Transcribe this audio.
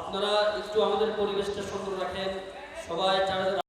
আপনারা একটু আমাদের পরিবেশটা সুন্দর রাখেন। সবাই চারজন